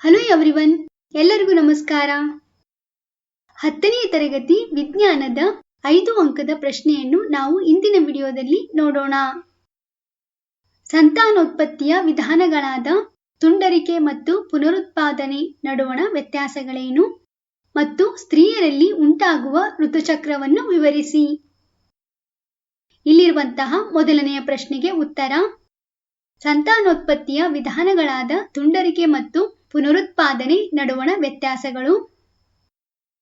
Hello everyone ಎಲ್ಲರಿಗೂ ನಮಸ್ಕಾರ. ಹತ್ತನೇ ತರಗತಿ ವಿಜ್ಞಾನದ ಐದು ಅಂಕದ ಪ್ರಶ್ನೆಯನ್ನು ನಾವು ಇಂದಿನ ವಿಡಿಯೋದಲ್ಲಿ ನೋಡೋಣ. ಸಂತಾನೋತ್ಪತ್ತಿಯ ವಿಧಾನಗಳಾದ ತುಂಡರಿಕೆ ಮತ್ತು ಪುನರುತ್ಪಾದನೆ ನಡುವಣ ವ್ಯತ್ಯಾಸಗಳೇನು? ಮತ್ತು ಸ್ತ್ರೀಯರಲ್ಲಿ ಉಂಟಾಗುವ ಋತುಚಕ್ರವನ್ನು ವಿವರಿಸಿ. ಇಲ್ಲಿರುವಂತಹ ಮೊದಲನೆಯ ಪ್ರಶ್ನೆಗೆ ಉತ್ತರ. ಸಂತಾನೋತ್ಪತ್ತಿಯ ವಿಧಾನಗಳಾದ ತುಂಡರಿಕೆ ಮತ್ತು ಪುನರುತ್ಪಾದನೆ ನಡುವಣ ವ್ಯತ್ಯಾಸಗಳು.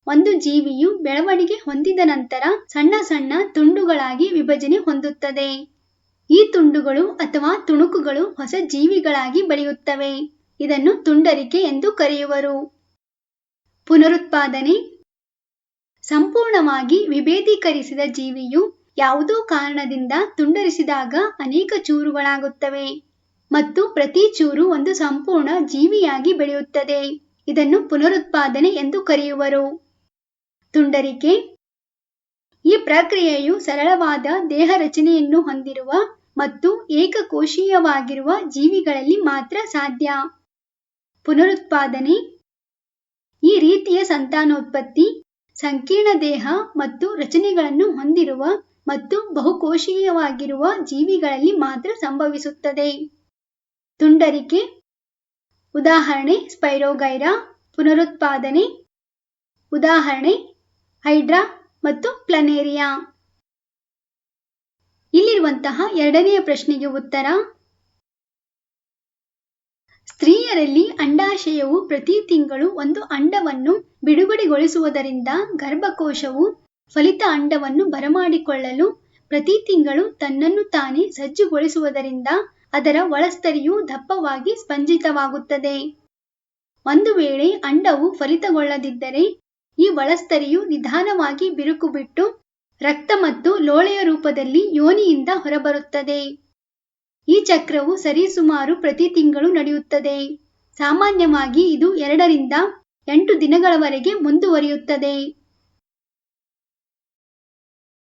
ಒಂದು ಜೀವಿಯು ಬೆಳವಣಿಗೆ ಹೊಂದಿದ ನಂತರ ಸಣ್ಣ ಸಣ್ಣ ತುಂಡುಗಳಾಗಿ ವಿಭಜನೆ ಹೊಂದುತ್ತದೆ. ಈ ತುಂಡುಗಳು ಅಥವಾ ತುಣುಕುಗಳು ಹೊಸ ಜೀವಿಗಳಾಗಿ ಬೆಳೆಯುತ್ತವೆ. ಇದನ್ನು ತುಂಡರಿಕೆ ಎಂದು ಕರೆಯುವರು. ಪುನರುತ್ಪಾದನೆ. ಸಂಪೂರ್ಣವಾಗಿ ವಿಭೇದೀಕರಿಸಿದ ಜೀವಿಯು ಯಾವುದೋ ಕಾರಣದಿಂದ ತುಂಡರಿಸಿದಾಗ ಅನೇಕ ಚೂರುಗಳಾಗುತ್ತವೆ. ಮತ್ತು ಪ್ರತಿ ಚೂರು ಒಂದು ಸಂಪೂರ್ಣ ಜೀವಿಯಾಗಿ ಬೆಳೆಯುತ್ತದೆ. ಇದನ್ನು ಪುನರುತ್ಪಾದನೆ ಎಂದು ಕರೆಯುವರು. ತುಂಡರಿಕೆ. ಈ ಪ್ರಕ್ರಿಯೆಯು ಸರಳವಾದ ದೇಹ ರಚನೆಯನ್ನು ಹೊಂದಿರುವ ಮತ್ತು ಏಕಕೋಶೀಯವಾಗಿರುವ ಜೀವಿಗಳಲ್ಲಿ ಮಾತ್ರ ಸಾಧ್ಯ. ಪುನರುತ್ಪಾದನೆ. ಈ ರೀತಿಯ ಸಂತಾನೋತ್ಪತ್ತಿ, ಸಂಕೀರ್ಣ ದೇಹ ಮತ್ತು ರಚನೆಗಳನ್ನು ಹೊಂದಿರುವ ಮತ್ತು ಬಹುಕೋಶೀಯವಾಗಿರುವ ಜೀವಿಗಳಲ್ಲಿ ಮಾತ್ರ ಸಂಭವಿಸುತ್ತದೆ. ತುಂಡರಿಕೆ, ಉದಾಹರಣೆ, ಸ್ಪೈರೋಗೈರಾ, ಪುನರುತ್ಪಾದನೆ, ಉದಾಹರಣೆ, ಹೈಡ್ರಾ ಮತ್ತು ಪ್ಲನೇರಿಯಾ. ಇಲ್ಲಿರುವಂತಹ ಎರಡನೆಯ ಪ್ರಶ್ನೆಗೆ ಉತ್ತರ. ಸ್ತ್ರೀಯರಲ್ಲಿ ಅಂಡಾಶಯವು ಪ್ರತಿ ತಿಂಗಳು ಒಂದು ಅಂಡವನ್ನು ಬಿಡುಗಡೆಗೊಳಿಸುವುದರಿಂದ ಗರ್ಭಕೋಶವು ಫಲಿತ ಅಂಡವನ್ನು ಬರಮಾಡಿಕೊಳ್ಳಲು ಪ್ರತಿ ತಿಂಗಳು ತನ್ನನ್ನು ತಾನೇ ಸಜ್ಜುಗೊಳಿಸುವುದರಿಂದ ಅದರ ಒಳಸ್ತರಿಯು ದಪ್ಪವಾಗಿ ಸ್ಪಂಜಿತವಾಗುತ್ತದೆ. ಒಂದು ವೇಳೆ ಅಂಡವು ಫಲಿತಗೊಳ್ಳದಿದ್ದರೆ ಈ ಒಳಸ್ತರಿಯು ನಿಧಾನವಾಗಿ ಬಿರುಕು ಬಿಟ್ಟು ರಕ್ತ ಮತ್ತು ಲೋಳೆಯ ರೂಪದಲ್ಲಿ ಯೋನಿಯಿಂದ ಹೊರಬರುತ್ತದೆ. ಈ ಚಕ್ರವು ಸರಿಸುಮಾರು ಪ್ರತಿ ತಿಂಗಳು ನಡೆಯುತ್ತದೆ. ಸಾಮಾನ್ಯವಾಗಿ ಇದು ಎರಡರಿಂದ ಎಂಟು ದಿನಗಳವರೆಗೆ ಮುಂದುವರಿಯುತ್ತದೆ.